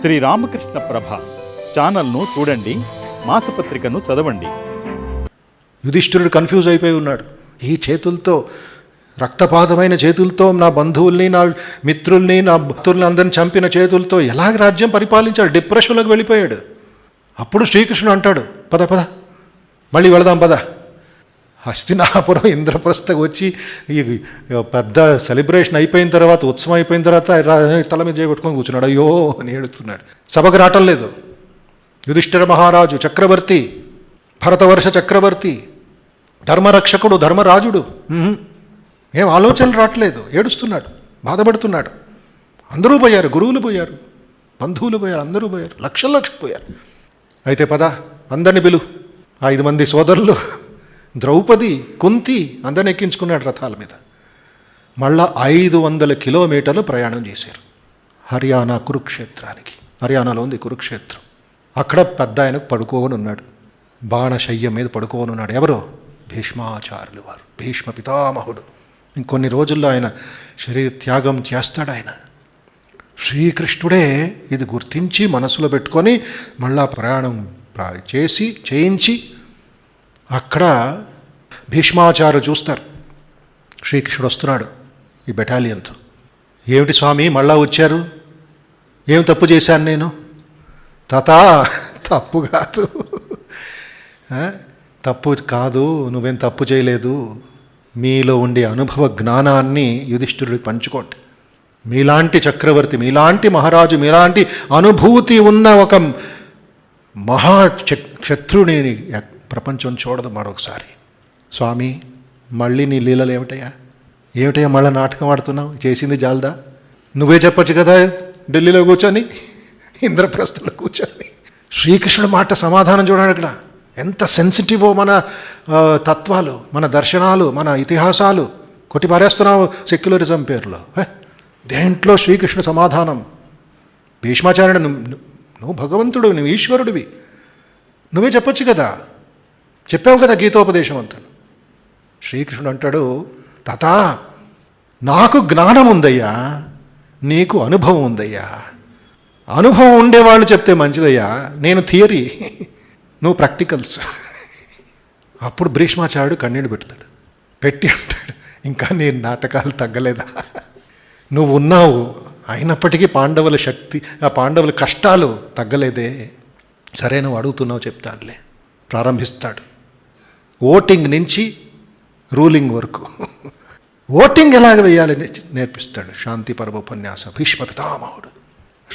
శ్రీ రామకృష్ణ ప్రభ ఛానల్ను చూడండి మాసపత్రికను చదవండి. యుధిష్ఠిరుడు కన్ఫ్యూజ్ అయిపోయి ఉన్నాడు. ఈ చేతులతో రక్తపాతమైన చేతులతో నా బంధువుల్ని నా మిత్రుల్ని నా భక్తుల్ని అందరిని చంపిన చేతులతో ఎలాగ రాజ్యం పరిపాలించాడు? డిప్రెషన్లోకి వెళ్ళిపోయాడు. అప్పుడు శ్రీకృష్ణుడు అంటాడు పద పద మళ్ళీ వెళదాం పద. హస్తినాపురం ఇంద్రప్రస్థకు వచ్చి ఈ పెద్ద సెలబ్రేషన్ అయిపోయిన తర్వాత ఉత్సవం అయిపోయిన తర్వాత తల మీద చేయబెట్టుకొని కూర్చున్నాడు. అయ్యో అని ఏడుస్తున్నాడు. సభకు రావటం లేదు. యుధిష్ఠిర మహారాజు చక్రవర్తి భరతవర్ష చక్రవర్తి ధర్మరక్షకుడు ధర్మరాజుడు. ఏం ఆలోచనలు రావట్లేదు. ఏడుస్తున్నాడు. బాధపడుతున్నాడు. అందరూ పోయారు గురువులు పోయారు బంధువులు పోయారు అందరూ పోయారు లక్షల లక్షలు పోయారు. అయితే పద అందరిని పిలు. ఐదు మంది సోదరులు. ద్రౌపది కుంతి అందరిని ఎక్కించుకున్నాడు రథాల మీద. మళ్ళా ఐదు వందల కిలోమీటర్లు ప్రయాణం చేశారు. హర్యానా కురుక్షేత్రానికి హర్యానాలో ఉంది కురుక్షేత్రం. అక్కడ పెద్ద ఆయనకు పడుకోని ఉన్నాడు. బాణశయ్య మీద పడుకోని ఉన్నాడు. ఎవరు? భీష్మాచార్యులు వారు. భీష్మ పితామహుడు. ఇంకొన్ని రోజుల్లో ఆయన శరీర త్యాగం చేస్తాడు ఆయన. శ్రీకృష్ణుడే ఇది గుర్తించి మనసులో పెట్టుకొని మళ్ళా ప్రయాణం చేసి చేయించి అక్కడ భీష్మాచార్యులు చూస్తారు. శ్రీకృష్ణుడు వస్తున్నాడు ఈ బెటాలియన్తో. ఏమిటి స్వామి మళ్ళా వచ్చారు? ఏం తప్పు చేశాను నేను? తతా తప్పు కాదు. తప్పు కాదు నువ్వేం తప్పు చేయలేదు. మీలో ఉండే అనుభవ జ్ఞానాన్ని యుధిష్ఠిరుడికి పంచుకోండి. మీలాంటి చక్రవర్తి మీలాంటి మహారాజు మీలాంటి అనుభూతి ఉన్న ఒక మహా శత్రుని క్షత్రుని ప్రపంచం చూడదు మరొకసారి. స్వామి మళ్ళీ నీ లీలలు ఏమిటయ్యా? ఏమిటయ్యా మళ్ళీ నాటకం ఆడుతున్నావు? చేసింది జాలదా? నువ్వే చెప్పొచ్చు కదా ఢిల్లీలో కూర్చొని ఇంద్రప్రస్థలో కూర్చొని. శ్రీకృష్ణుడు మాట సమాధానం చూడండి అక్కడ. ఎంత సెన్సిటివో మన తత్వాలు మన దర్శనాలు మన ఇతిహాసాలు. కొట్టి పారేస్తున్నావు సెక్యులరిజం పేరులో. దేంట్లో శ్రీకృష్ణుడు సమాధానం? భీష్మాచార్యుడు నువ్వు నువ్వు భగవంతుడు నువ్వు ఈశ్వరుడివి. నువ్వే చెప్పొచ్చు కదా చెప్పావు కదా గీతోపదేశం అంతా. శ్రీకృష్ణుడు అంటాడు తాత నాకు జ్ఞానం ఉందయ్యా నీకు అనుభవం ఉందయ్యా. అనుభవం ఉండేవాళ్ళు చెప్తే మంచిదయ్యా నేను థియరీ నువ్వు ప్రాక్టికల్స్. అప్పుడు భీష్మాచార్యుడు కన్నీళ్ళు పెడతాడు. పెట్టి అంటాడు ఇంకా నీ నాటకాలు తగ్గలేదా? నువ్వు ఉన్నావు అయినప్పటికీ పాండవుల శక్తి ఆ పాండవుల కష్టాలు తగ్గలేదే. సరే నువ్వు అడుగుతున్నావు చెప్తానులే. ప్రారంభిస్తాడు. ఓటింగ్ నుంచి రూలింగ్ వరకు. ఓటింగ్ ఎలాగ వేయాలి నేర్పిస్తాడు శాంతి పర్వ ఉపన్యాస భీష్మ పితామహుడు.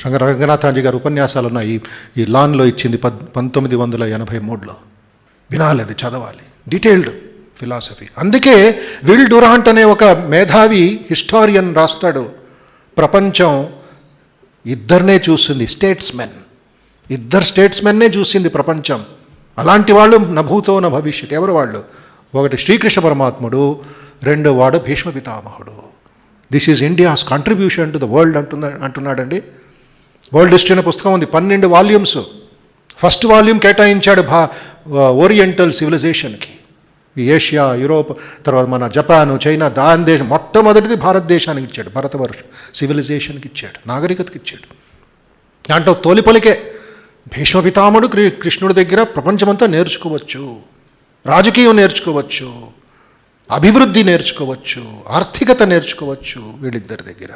రంగ రంగనాథాజీ గారు ఉపన్యాసాలు ఉన్నాయి. ఈ- ఈ లాన్లో ఇచ్చింది పద్ పంతొమ్మిది వందల ఎనభై మూడులో. వినాలి అది చదవాలి. Detailed philosophy. అందుకే విల్ డురాంట్ అనే ఒక మేధావి హిస్టారియన్ రాస్తాడు. ప్రపంచం ఇద్దరినే చూస్తుంది స్టేట్స్మెన్. ఇద్దరు స్టేట్స్మెన్నే చూసింది ప్రపంచం. అలాంటి వాళ్ళు నభూతో న భవిష్యత్. ఎవరు వాళ్ళు? ఒకటి శ్రీకృష్ణ పరమాత్ముడు రెండో వాడు భీష్మ పితామహుడు. This is India's contribution to the world అంటున్నా అంటున్నాడండి. వరల్డ్ హిస్టరీ అనే పుస్తకం ఉంది. పన్నెండు వాల్యూమ్స్ ఫస్ట్ వాల్యూమ్ కేటాయించాడు భా ఓరియంటల్ సివిలైజేషన్కి ఏషియా యూరోప్ తర్వాత మన జపాను చైనా దాని దేశం మొట్టమొదటిది భారతదేశానికి ఇచ్చాడు. భారతవర్ష సివిలైజేషన్కి ఇచ్చాడు. నాగరికతకి ఇచ్చాడు. దాంట్లో తోలిపొలికే పలికే పితామహుడు కృ కృష్ణుడి దగ్గర ప్రపంచమంతా నేర్చుకోవచ్చు. రాజకీయం నేర్చుకోవచ్చు. అభివృద్ధి నేర్చుకోవచ్చు. ఆర్థికత నేర్చుకోవచ్చు వీళ్ళిద్దరి దగ్గర.